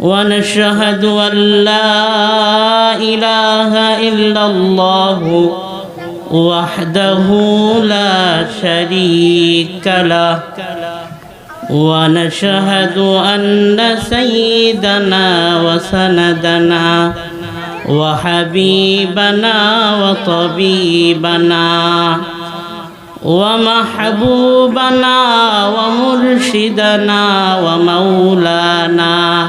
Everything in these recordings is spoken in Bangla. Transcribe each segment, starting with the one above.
ونشهد أن لا إله إلا الله وحده لا شريك له. ونشهد أن سيدنا وسندنا وحبيبنا وطبيبنا ومحبوبنا ومرشدنا ومولانا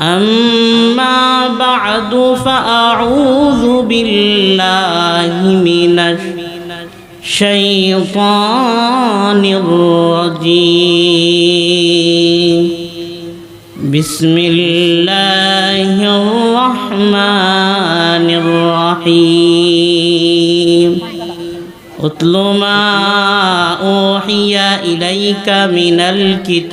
أما بعد فأعوذ بالله من الشيطان الرجيم بسم الله الرحمن الرحيم اتل ما أوحي إليك من الكتاب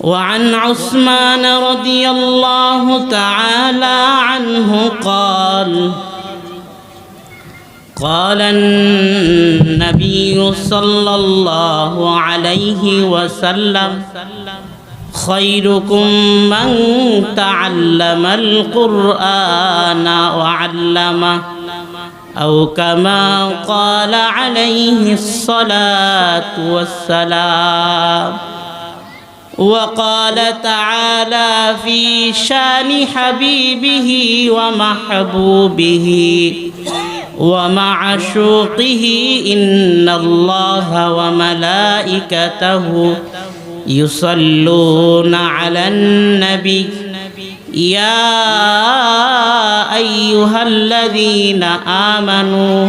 وعن عثمان رضي الله تعالى عنه قال قال النبي صلى الله عليه وسلم خيركم من تعلم القرآن وعلمه أو كما قال عليه الصلاة والسلام. وقال تعالى في شان حبيبه ومحبوبه ومعشوقه إن الله وملائكته يصلون على النبي. يا أيها الذين آمنوا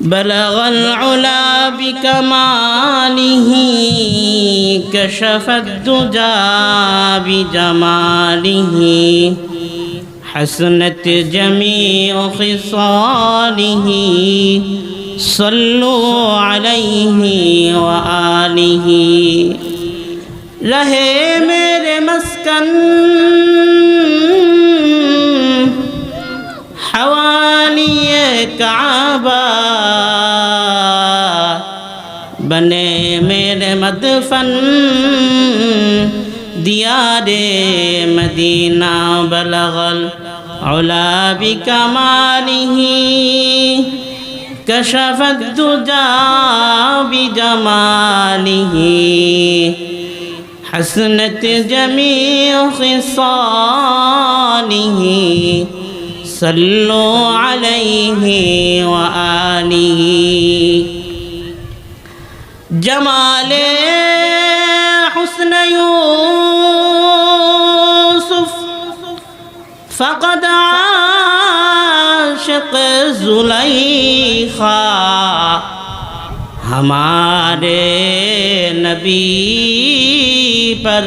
بلغ العلا بكماله كشف الدجى بجماله. حسنت جميع خصاله صلوا عليه وآله. رہے میرے مسکن حوالی کعبہ مدفن دیار مدینہ بلغل علا بكماله. كشف الدجى بجماله. حسنت جميع خصاله. صلوا عليه وآله. جمال حسن يوسف فقد عاشق زليخا. ہمارے نبی پر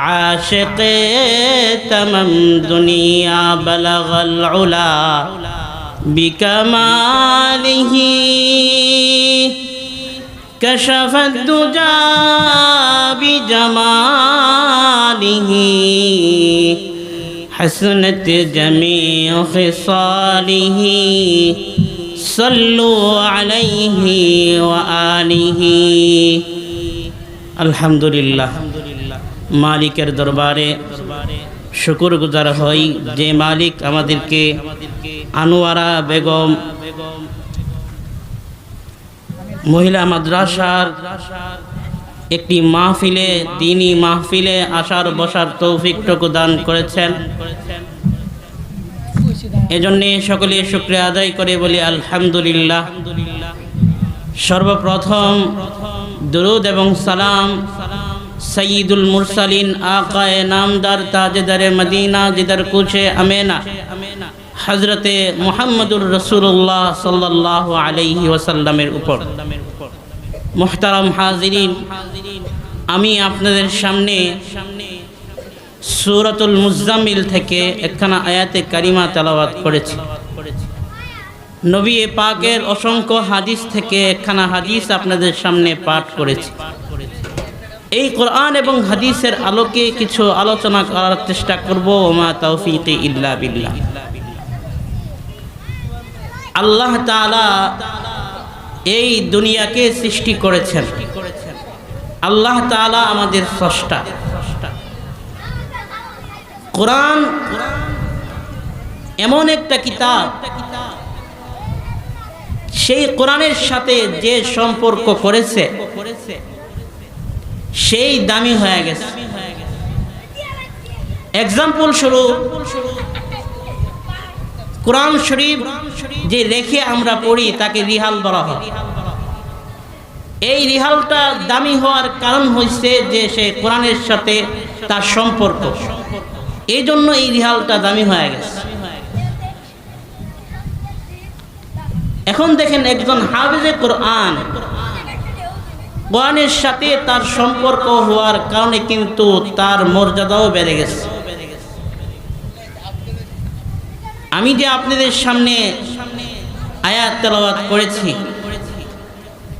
عاشق تمام دنیا بلغ العلا بکمالہی كشف الدجى بجماله حسنت جميع خصاله صلوا عليه وآله الحمد لله মালিকের দরবারে শুকুর গুজার হই যে মালিক আমাদেরকে আনোয়ারা বেগম মহিলা মাদ্রাসার একটি মাহফিলে, দিনী মাহফিলে আসার, বসার তৌফিকটুকু দান করেছেন। এজন্য সকলে শুক্রিয়া আদায় করে বলি আলহামদুলিল্লাহ। সর্বপ্রথম দুরুদ এবং সালাম সঈদুল মুরসালিন আকায় নামদার তাজেদারে মদিনা, জিদার কুছে আমেনা। হজরতে মোহাম্মদুর রসুল্লাহ সাল্লাহ আলাইহি ওয়াসাল্লামের উপর। মোহতারাম হাজিরিন, আমি আপনাদের সামনে সুরতুল মুজামিল থেকে একখানা আয়াতে কারিমা তেলাওয়াত করেছি। নবী পাকের অসংখ্য হাদিস থেকে একখানা হাদিস আপনাদের সামনে পাঠ করেছি। এই কোরআন এবং হাদিসের আলোকে কিছু আলোচনা করার চেষ্টা করব, ওমা তৌফিক ইল্লা বিল্লাহ। আল্লাহ তাআলা এই দুনিয়াকে সৃষ্টি করেছেন। আল্লাহ তাআলা আমাদের স্রষ্টা। কোরআন এমন একটা কিতাব, সেই কোরআনের সাথে যে সম্পর্ক করেছে, সেই দামি হয়ে গেছে। এক্সাম্পল স্বরূপ কোরআন শরীফ যে রেখে আমরা পড়ি, তাকে রিহাল বলা হয়। এই রিহালটা দামি হওয়ার কারণ হয়েছে যে সে কোরআনের সাথে তার সম্পর্ক। এই জন্য এই রিহালটা দামি হয়ে গেছে। এখন দেখেন একজন হাফেজে কোরআন, কোরআনের সাথে তার সম্পর্ক হওয়ার কারণে কিন্তু তার মর্যাদাও বেড়ে গেছে। আমি যে আপনাদের সামনে আয়াত তেলাওয়াত করেছি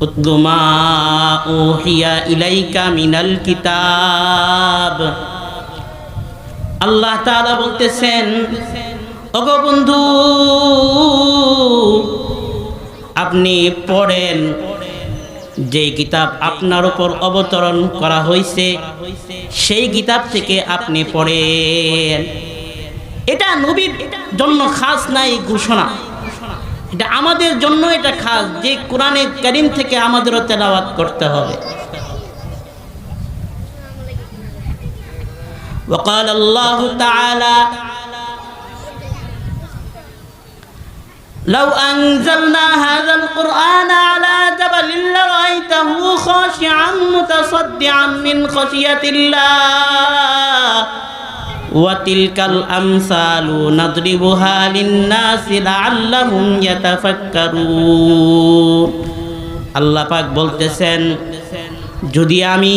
উতলুমা ওহিয়া ইলাইকা মিনাল কিতাব। আল্লাহ তাআলা বলতেছেন, ওগো বন্ধু, আপনি পড়েন যে কিতাব আপনার উপর অবতরণ করা হয়েছে সেই কিতাব থেকে আপনি পড়েন। এটা নবীর জন্য খাস নাই ঘোষণা এটা আমাদের জন্য এটা খাস যে কোরআনে করিম থেকে আমাদেরও তেলাওয়াত করতে হবে وقال الله تعالى لو أنزلنا هذا القرآن على جبل لرأيته خاشعا متصدعا من خشية الله ওয়াতিলকাল আমসালু নাদরিবুহা লিন্নাসি লাআল্লাহুম ইয়াতাফাক্কারুন। আল্লাহ পাক বলতেছেন, যদি আমি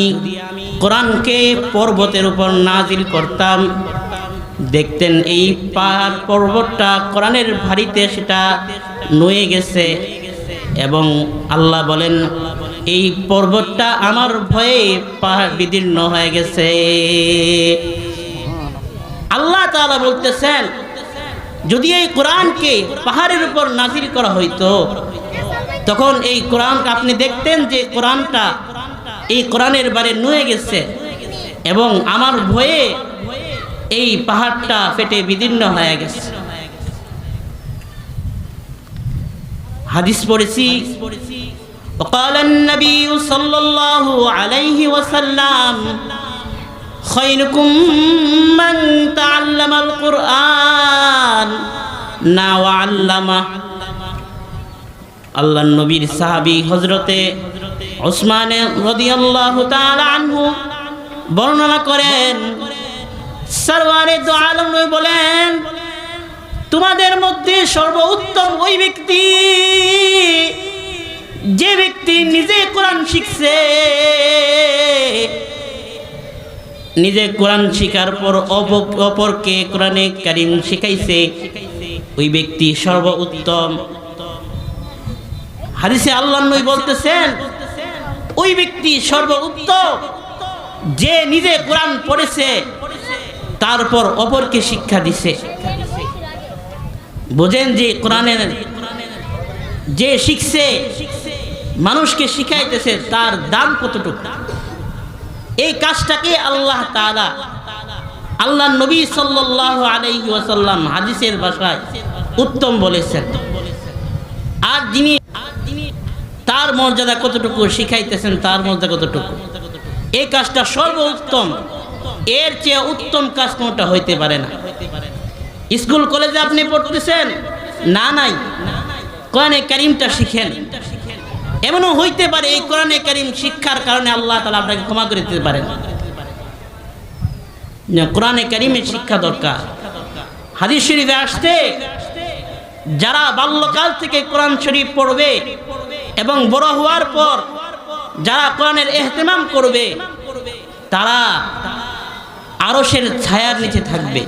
কোরআনকে পর্বতের উপর নাজিল করতাম, দেখতেন এই পাহাড় পর্বতটা কোরআনের ভারিতে সেটা নয়ে গেছে এবং আল্লাহ বলেন, এই পর্বতটা আমার ভয়ে পাহাড় বিদীর্ণ হয়ে গেছে। আল্লাহ তাআলা বলতেছেন যদি এই কোরআনকে পাহাড়ের উপর নাজিল করা হইতো তখন এই কোরআনটা আপনি দেখতেন যে কোরআনটা এই কোরআনের বারে নুয়ে গেছে এবং আমার ভয়ে এই পাহাড়টা ফেটে বিদীর্ণ হয়ে গেছে হাদিস পড়েছি وقال النبي صلى الله عليه وسلم خيركم من تعلم القرآن না وعلمه আল্লাহ নবীর সাহাবী হজরতে ওসমানে রদিয়াল্লাহু তাআলা আনহু বর্ণনা করেন সরওয়ারে দো আলম নবী বলেন তোমাদের মধ্যে সর্বোত্তম ওই ব্যক্তি যে ব্যক্তি নিজে কোরআন শিখছে নিজে কোরআন শিখার পর অপরকে কোরআনে কারিম শিখাইছে। ওই ব্যক্তি সর্বোত্তম। হাদিসে আল্লাহ নবী বলতেছেন, ওই ব্যক্তি সর্বোত্তম। যে নিজে কোরআন পড়েছে, তারপর অপরকে শিক্ষা দিছে। বোঝেন যে কোরআনের যে শিখছে, মানুষকে শিখাইতেছে, তার দাম কতটুকু? এই কাজটাকে আল্লাহ তাআলা, আল্লাহ নবী সাল্লাল্লাহু আলাইহি হাদিসের ভাষায় উত্তম বলেছেন। আর যিনি তার মর্যাদা কতটুকু শিখাইতেছেন তার মর্যাদা কতটুকু? এই কাজটা সর্বোত্তম। এর চেয়ে উত্তম কাজ কোনটা হইতে পারে না। স্কুল কলেজে আপনি পড়তেছেন? না নাই। কোরআনে কারিমটা শিখেন। এমনও হইতে পারে এই কোরআনে কারিম শিক্ষার কারণে আল্লাহ তালা আপনাকে ক্ষমা করে দিতে পারেন। কোরআনে কারিমের শিক্ষা দরকার। হাদিস শরীফে আসতে যারা বাল্যকাল থেকে কোরআন শরীফ পড়বে এবং বড় হওয়ার পর যারা কোরআনের এহতেমাম করবে, তারা আরশের ছায়ার নিচে থাকবে।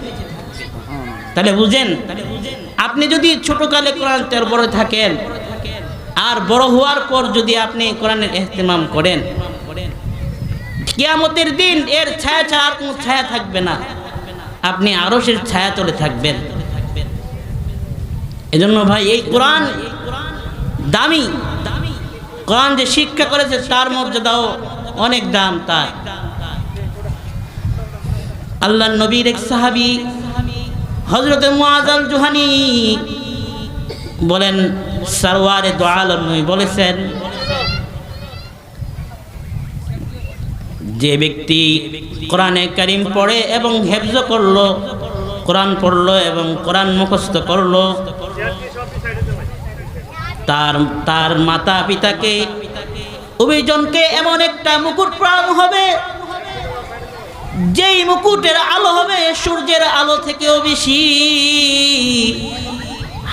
তাহলে বুঝেন, আপনি যদি ছোটকালে কোরআন তের বড় থাকেন আর বড় হওয়ার পর যদি আপনি কোরআনের এহতেমাম করেন, কিয়ামতের দিন এর ছায়া ছাড়া আর কোনো ছায়া থাকবে না। আপনি আরশের ছায়া তলে থাকবেন। এজন্য ভাই, এই কোরআন দামি। কোরআন যে শিক্ষা করেছে তার মর্যাদাও অনেক দাম তার। আল্লাহ নবীর এক সাহাবি হজরত মুআজাল জুহানি বলেন, সারওয়ারে দোয়ালম নবী বলেছেন যে ব্যক্তি কোরআনে কারিম পড়ে এবং হেফজ করল, কোরআন পড়ল এবং কোরআন মুখস্থ করল, তার তার মাতা পিতাকে অভিজনকে এমন একটা মুকুট প্রাণ হবে, যেই মুকুটের আলো হবে সূর্যের আলো থেকেও বেশি।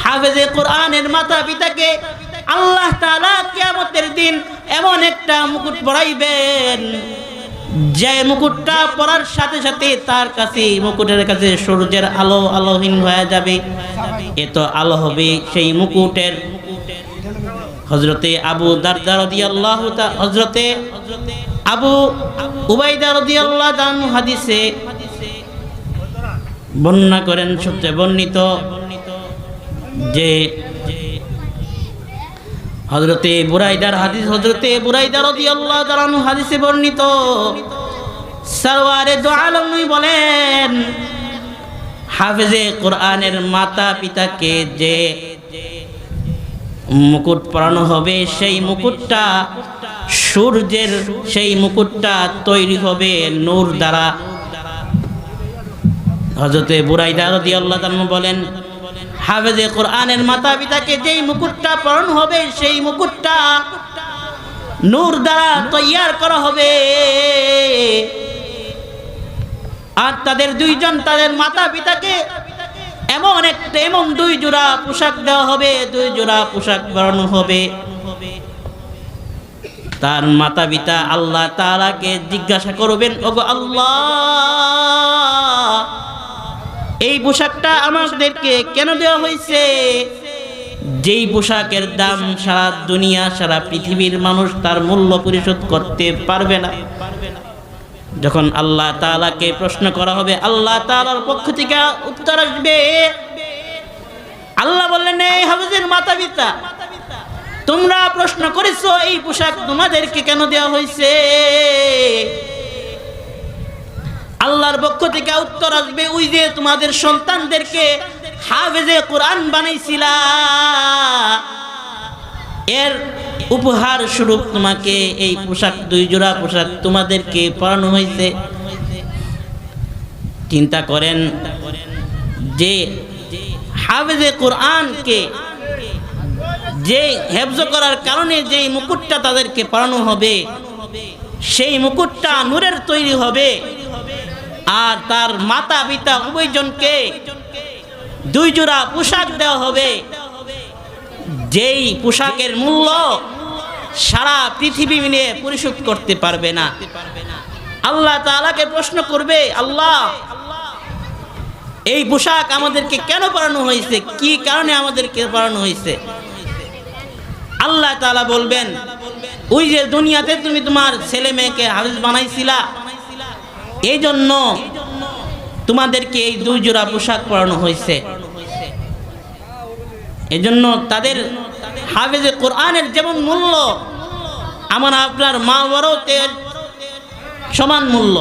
হাফেজে কোরআনের মাতা পিতাকে আল্লাহ তাআলা কিয়ামতের দিন এমন একটা মুকুট পরাইবেন, যে মুকুটটা পরার সাথে সাথে তার কাছে মুকুটের কাছে সূর্যের আলো আলোহীন হয়ে যাবে। এত আলো হবে সেই মুকুটের। হজরতে আবু দারদা রাদিয়াল্লাহু তা- হজরতে আবু উবাইদা রাদিয়াল্লাহু তাআলা হাদিসে বর্ণনা করেন সূত্রে বর্ণিত। যে হজরতে বুরাইদার হাদিস হজরতে বুরাইদা রাদিয়াল্লাহু তাআলা হাদিসে বর্ণিত। সরওয়ারে দো আলম বলেন, হাফেজে কোরআনের মাতা পিতাকে যে মুকুট পরানো হবে, সেই মুকুটটা সূর্যের, সেই মুকুটটা তৈরি হবে নূর দ্বারা। হজরতে বুরাইদা রাদিয়াল্লাহু তাআলা বলেন হাফেজে কোরআনের মাতা পিতাকে যেই মুকুটটা পরানো হবে, সেই মুকুটটা নূর দ্বারা তৈয়ার করা হবে। আর তাদের দুইজন তাদের মাতা পিতাকে এমন একটা, এমন দুই জোড়া পোশাক দেওয়া হবে, দুই জোড়া পোশাক পরানো হবে। তার মাতা পিতা আল্লাহ তাআলাকে জিজ্ঞাসা করবেন, ওগো আল্লাহ! এই পোশাকটা আমাদেরকে কেন দেওয়া হয়েছে? যেই পোশাকের দাম সারা দুনিয়া, সারা পৃথিবীর মানুষ তার মূল্য পরিশোধ করতে পারবে না। যখন আল্লাহ তাআলাকে প্রশ্ন করা হবে, আল্লাহ তাআলার পক্ষ থেকে উত্তর আসবে, আল্লাহ বললেন, এই হাফিজের মাতা পিতা তোমরা প্রশ্ন করেছ এই পোশাক তোমাদেরকে কেন দেওয়া হয়েছে? আল্লাহর পক্ষ থেকে উত্তর আসবে, ওই যে তোমাদের সন্তানদেরকে হাফেজে কোরআন বানাইছিলা, এর উপহার স্বরূপ তোমাকে এই পোশাক, দুই জোড়া পোশাক তোমাদেরকে পরানো হয়েছে। চিন্তা করেন যে হাফেজে কোরআনকে যে হেফজ করার কারণে যে মুকুটটা তাদেরকে পরানো হবে, সেই মুকুটটা নূরের তৈরি হবে। আর তার মাতা পিতা উভয়জনকে দুই জোড়া পোশাক দেওয়া হবে। যেই পোশাকের মূল্য সারা পৃথিবী মিলে পরিশোধ করতে পারবে না। আল্লাহ তাআলাকে প্রশ্ন করবে, আল্লাহ, এই পোশাক আমাদেরকে কেন পরানো হয়েছে? কি কারণে আমাদেরকে পরানো হয়েছে? আল্লাহ তাআলা বলবেন, ওই যে দুনিয়াতে তুমি তোমার ছেলে মেয়েকে হাফিজ বানাইছিলা এই জন্য তোমাদেরকে এই দুই জোড়া পোশাক পরানো হয়েছে এজন্য তাদের হাফেজে কোরআনের যেমন মূল্য আমার আপনার মা বড় তেল সমান মূল্য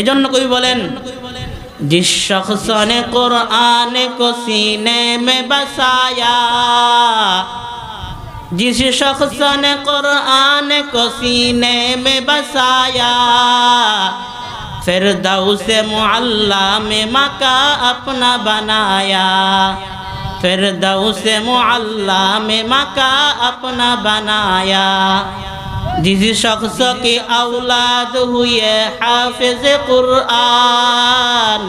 এজন্য কবি বলেন जिस शख्स ने कुरान को सीने में बसाया जिस शख्स ने कुरान को सीने में बसाया फिर से मुअल्ला में मका अपना बनाया फिर से मुअल्ला में मका अपना बनाया जिस शख्स की औलाद हुए हाफिज कुरान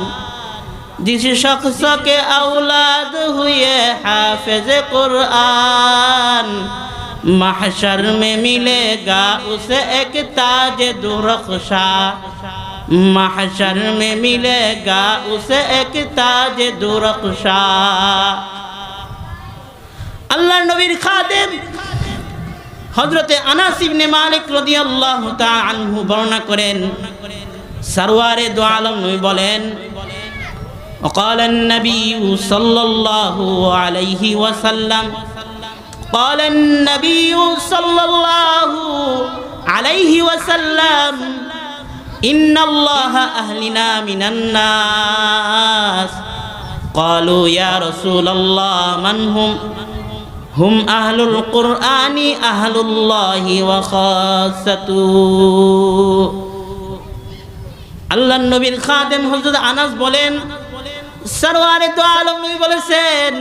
जिस शख्स के औलाद हुए हाफिज कुरान महशर में मिलेगा उसे एक ताज दुरख्शा महशर में मिलेगा उसे एक ताज दुरख्शा আল্লাহ নবীর খাদেম হজরতে আনাস ইবনে মালিক রাদিয়াল্লাহু তাআলা আনহু বর্ণনা করেন সরওয়ারে দো আলম নবী বলেন وقال النبي صلى الله عليه وسلم قال النبي صلى الله عليه وسلم إن الله أهلنا من الناس قالوا يا رسول الله من هم হুম আহলুল কোরআনি আহলুল্লাহি ওয়া খাসাতু আল্লাহ নবীর খাদেম হযরত আনাস বলেন সরওয়ারে তো আলম বলেছেন,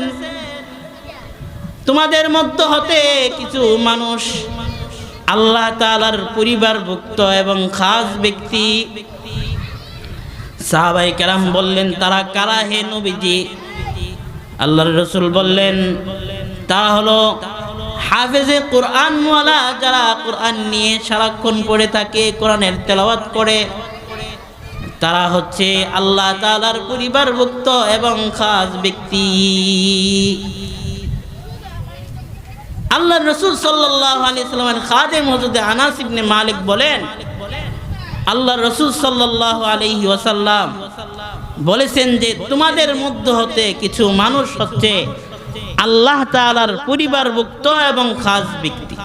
তোমাদের মধ্য হতে কিছু মানুষ আল্লাহ তাআলার পরিবারভুক্ত এবং খাস ব্যক্তি। সাহাবাই কেরাম বললেন, তারা কারা হে নবীজি? আল্লাহর রসুল বললেন তা হলো হাফেজে কোরআন ওয়ালা যারা কোরআন নিয়ে সারাক্ষণ পড়ে থাকে, কোরআনের তেলাওয়াত করে। তারা হচ্ছে আল্লাহ তালার পরিবারভুক্ত এবং খাস ব্যক্তি। আল্লাহ রসুল আলি সাল্লামের খাদেম হজরত আনাস ইবনে মালিক বলেন, আল্লাহ রসুল সাল্লাহ আলহি ওয়াসাল্লাম বলেছেন যে তোমাদের মধ্য হতে কিছু মানুষ হচ্ছে আল্লাহ তালার পরিবারভুক্ত এবং খাস ব্যক্তি।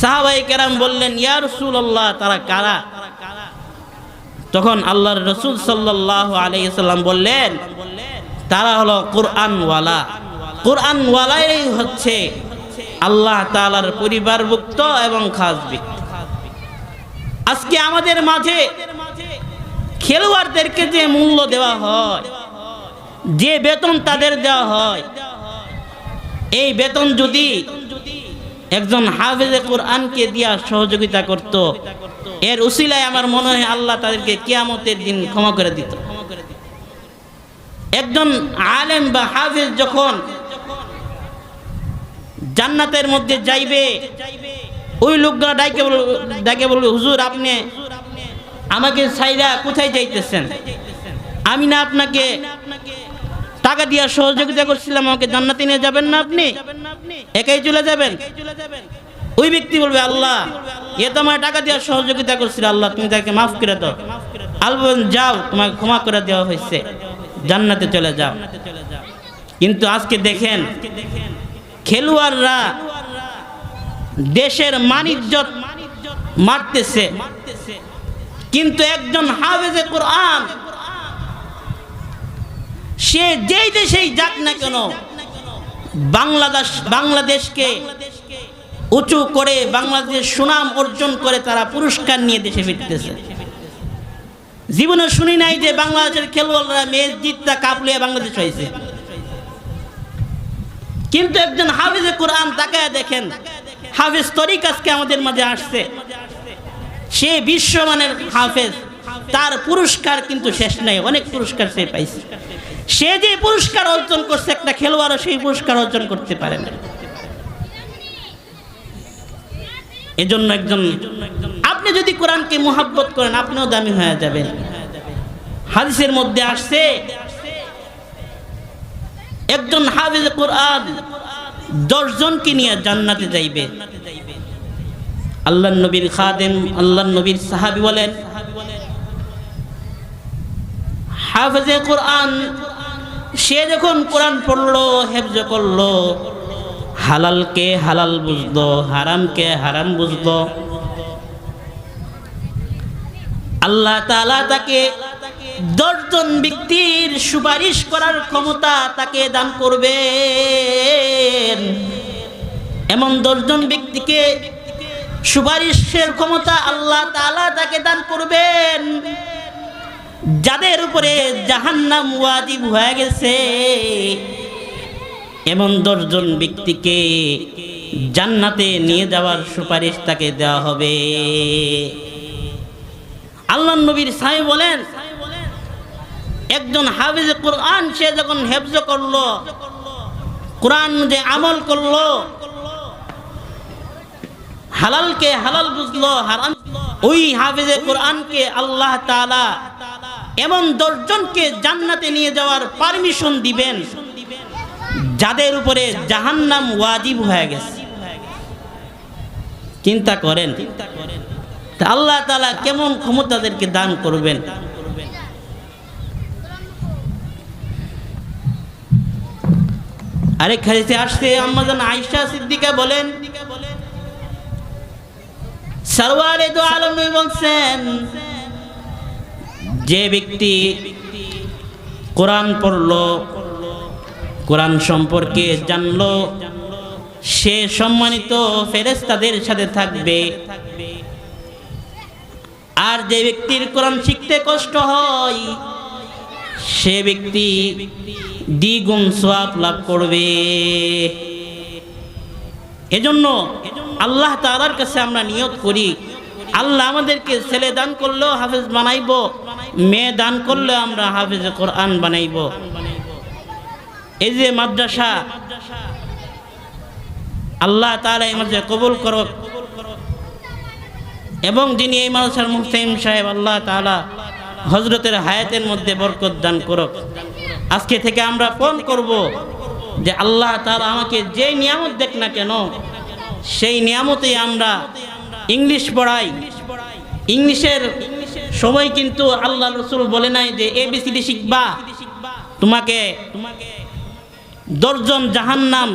সাহাবাই কেরাম বললেন, ইয়া রসুল্লাহ তারা কারা? তখন আল্লাহর রসুল সাল্লাহ আলাইসাল্লাম বললেন, তারা হলো কোরআনওয়ালা। কোরআনওয়ালাই হচ্ছে আল্লাহ তালার পরিবারভুক্ত এবং খাস আজকে আমাদের মাঝে খেলোয়াড়দেরকে যে মূল্য দেওয়া হয়, যে বেতন তাদের দেওয়া হয়, এই বেতন যদি একজন হাফেজে কোরআনকে দিয়া সহযোগিতা করত এর উসিলায় আমার মনে হয় আল্লাহ তাদেরকে কিয়ামতের দিন ক্ষমা করে দিত। একজন আলেম বা হাফেজ যখন জান্নাতের মধ্যে যাইবে, ওই লোকগুলো ডাইকে ডাকে বলবে, হুজুর, আপনি আমাকে সাইরা কোথায় যাইতেছেন? আমি না আপনাকে টাকা দিয়া সহযোগিতা করছিলাম, আমাকে জান্নাতে নিয়ে যাবেন না আপনি? একাই চলে যাবেন? ওই ব্যক্তি বলবে, আল্লাহ এ তো আমার টাকা দেওয়ার সহযোগিতা করছিল আল্লাহ, তুমি তাকে মাফ করে দাও। আল্লাহ যাও, তোমাকে ক্ষমা করে দেওয়া হয়েছে। জান্নাতে চলে যাও। কিন্তু আজকে দেখেন, খেলোয়াড়রা দেশের মানিজ্যত মারতেছে। কিন্তু একজন হাফেজে কোরআন, সে যেই দেশেই যাক না কেন, বাংলাদেশ, বাংলাদেশকে উঁচু করে বাংলাদেশের সুনাম অর্জন করে তারা পুরস্কার নিয়ে দেশে ফিরতেছে। জীবনে শুনি নাই যে বাংলাদেশের খেলোয়াড়রা মেয়ে জিতটা কাপলিয়ে বাংলাদেশ হয়েছে। কিন্তু একজন হাফিজে কোরআন তাকায় দেখেন, হাফিজ তরিক আজকে আমাদের মাঝে আসছে। সে বিশ্বমানের হাফেজ, তার পুরস্কার কিন্তু শেষ নাই, অনেক পুরস্কার সে পাইছে। সে যে পুরস্কার অর্জন করছে, একটা খেলোয়াড়ও সেই পুরস্কার অর্জন করতে পারে না। এজন্য একজন, আপনি যদি কোরআনকে মোহাব্বত করেন, আপনিও দামি হয়ে যাবেন। হাদিসের মধ্যে আসছে, একজন হাফিজ কোরআন দশজনকে নিয়ে জান্নাতে যাইবে। আল্লাহ নবীর খাদেম আল্লাহ নবীর সাহাবি বলেন, হাফেজে কোরআন, সে যখন কোরআন পড়ল, হেফজ করল হালালকে হালাল বুঝলো হারামকে হারাম বুঝলো আল্লাহ তাআলা তাকে দশজন ব্যক্তির সুপারিশ করার ক্ষমতা তাকে দান করবেন। এমন দশজন ব্যক্তিকে সুপারিশের ক্ষমতা আল্লাহ তাআলা তাকে দান করবেন। যাদের উপরে জাহান্নাম ওয়াজিব হয়ে গেছে এমন দশজন ব্যক্তিকে জান্নাতে নিয়ে যাওয়ার সুপারিশ তাকে দেওয়া হবে। আল্লাহ নবীর সাহেব বলেন, একজন হাফিজ কোরআন, সে যখন হেফজ করল, কোরআন যে আমল করল, হালালকে হালাল বুঝলো, হারাম ওই হাফিজে কোরআনকে আল্লাহ তাআলা এমন দশজনকে জান্নাতে নিয়ে যাওয়ার পারমিশন দিবেন। যাদের উপরে জাহান্নাম ওয়াজিব হয়ে গেছে। চিন্তা করেন আল্লাহ তালা কেমন ক্ষমতাদেরকে দান করবেন? আরেক হাদিসে আসছে আম্মাজান আয়েশা সিদ্দিকা বলেন, সরওয়ারে দো আলম বলছেন, যে ব্যক্তি কোরআন পড়ল কোরআন সম্পর্কে জানলো। সে সম্মানিত ফেরেস্তাদের সাথে থাকবে। আর যে ব্যক্তির কোরআন শিখতে কষ্ট হয়, সে ব্যক্তি দ্বিগুণ সোয়াব লাভ করবে। এজন্য আল্লাহ তাআলার কাছে আমরা নিয়ত করি, আল্লাহ আমাদেরকে ছেলে দান করলেও হাফেজ বানাইব, মেয়ে দান করলেও আমরা হাফেজ কোরআন বানাইব। এই যে মাদ্রাসা, আল্লাহ তাআলা এই মাদ্রাসা কবুল করক। এবং যিনি এই মাদ্রাসার মুহসিন সাহেব, আল্লাহ তাআলা হজরতের হায়াতের মধ্যে বরকত দান করক। আজকে থেকে আমরা ফোন করব যে আল্লাহ তাআলা আমাকে যে নিয়ামত দেখ না কেন, সেই নিয়ামতে আমরা ইংলিশ পড়াই। ইংলিশের সময় কিন্তু আল্লাহ রসুল বলে নাই যে এ বিসিডি শিখবা। তোমাকে দশজন জাহান্নাম,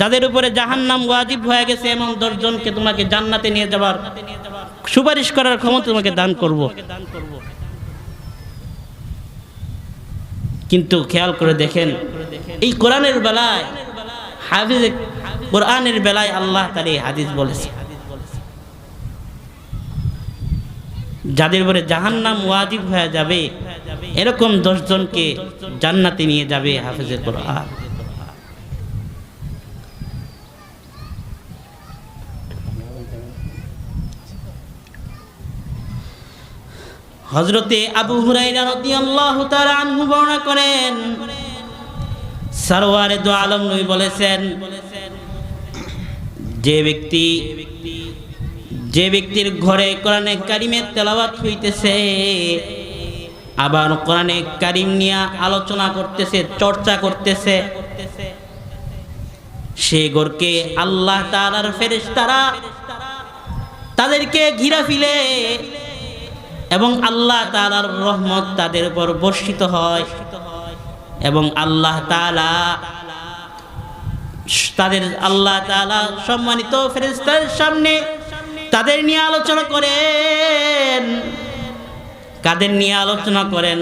যাদের উপরে জাহান্নাম ওয়াজিব হয়ে গেছে, এমন দশজনকে তোমাকে জান্নাতে নিয়ে যাবার সুপারিশ করার ক্ষমতা তোমাকে দান করব। কিন্তু খেয়াল করে দেখেন, এই কোরআনের বেলায়, হাফিজ কোরআনের বেলায় আল্লাহ তার এই হাদিস বলেছে। যাদের উপরে জাহান্নাম ওয়াজিব হয়ে যাবে এরকম দশজনকে জান্নাতে নিয়ে যাবে হাফিজের কোরআন। হজরতে আবু হুরাইরা রাদিয়াল্লাহু তাআলা আনহু বর্ণনা করেন সরওয়ারে দো আলম নবী বলেছেন, যে ব্যক্তি, যে ব্যক্তির ঘরে কোরআনে কারিমের তেলাওয়াত হইতেছে আবার কোরআনে কারিম নিয়ে আলোচনা করতেছে, চর্চা করতেছে। সে গরকে আল্লাহ তাআলার ফেরেশতারা তাদেরকে ঘিরা ফিলে এবং আল্লাহ তাআলার রহমত তাদের উপর বর্ষিত হয় এবং আল্লাহ তাআলা তাদের আল্লাহ তাআলা সম্মানিত ফেরেশতার সামনে তাদের নিয়ে আলোচনা করেন। কাদের নিয়ে আলোচনা করেন?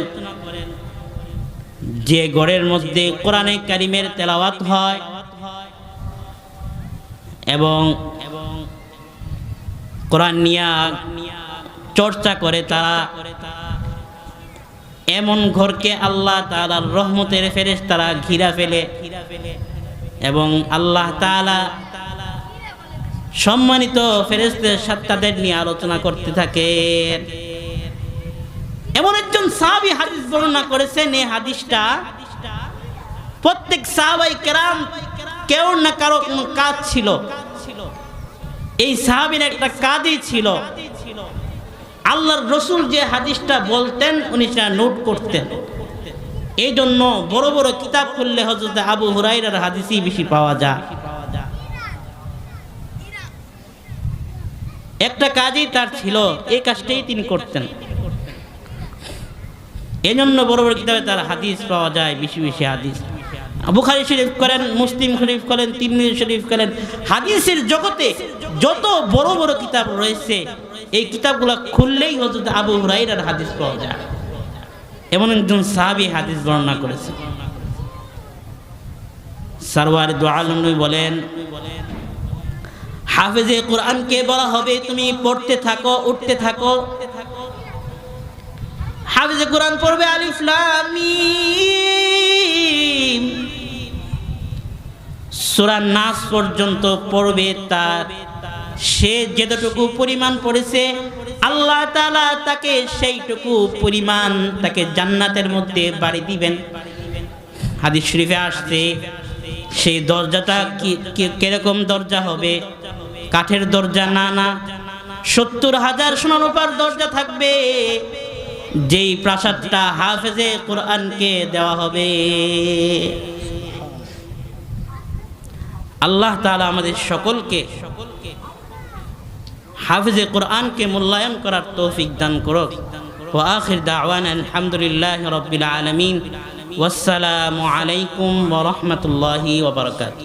যে গড়ের মধ্যে কোরআনে কারিমের তেলাওয়াত হয় এবং কোরআন নিয়ে চর্চা করে তারা এমন ঘরকে আল্লাহ তাআলার রহমতের ফেরেশ তারা ঘিরা ফেলে এবং আল্লাহ তাআলা সম্মানিত ফেরেশদের সাথে তাদের নিয়ে আলোচনা করতে থাকেন। এমন একজন সাহাবী হাদিস বর্ণনা করেছেন, এই হাদিসটা প্রত্যেক সাহাবাই কেরাম কেউ না কারও কোনো কাজ ছিল। এই সাহাবীর একটা কাজই ছিল। আল্লাহর রসুল যে হাদিসটা বলতেন, উনি সেটা নোট করতেন। এই জন্য বড় বড় কিতাব খুললে হজরত আবু হুরাইরার হাদিসই বেশি পাওয়া যায়। একটা কাজই তার ছিল, এই কাজটাই তিনি করতেন। এই জন্য বড় বড় কিতাবে তার হাদিস পাওয়া যায়, বেশি বেশি হাদিস। বুখারি শরীফ করেন, মুসলিম শরীফ করেন, তিরমিজি শরীফ করেন। হাদিসের জগতে যত বড় বড় কিতাব রয়েছে, এই কিতাবগুলো খুললেই হজরত আবু হুরাইরার হাদিস পাওয়া যায়। এমন একজন সাহাবী হাদিস বর্ণনা করেছে। সারওয়ার দু আলম বলেন, হাফেজে কোরআনকে বলা হবে, তুমি পড়তে থাকো, উঠতে থাকো। হাফেজে কোরআন পড়বে আলিফ লাম মিম। সূরা নাস পর্যন্ত পড়বে তার। সে যেতটুকু পরিমাণ পড়েছে, আল্লাহ তাআলা তাকে সেইটুকু পরিমাণ তাকে জান্নাতের মধ্যে বাড়ি দিবেন। হাদিস শরীফে আসছে, সেই দরজাটা কি কীরকম দরজা হবে? কাঠের দরজা না না। সত্তর হাজার সোনারূপার দরজা থাকবে। যেই প্রাসাদটা হাফেজে কোরআনকে দেওয়া হবে। আল্লাহ তাআলা আমাদের সকলকে হাফিজে কোরআনকে মূল্যায়ন করার তৌফিক দান করুক। ও আখির দাওয়ান আলহামদুলিল্লাহ রব্বিল আলমিন। ওয়াসসালামু আলাইকুম ওয়া বারাকাতুহু।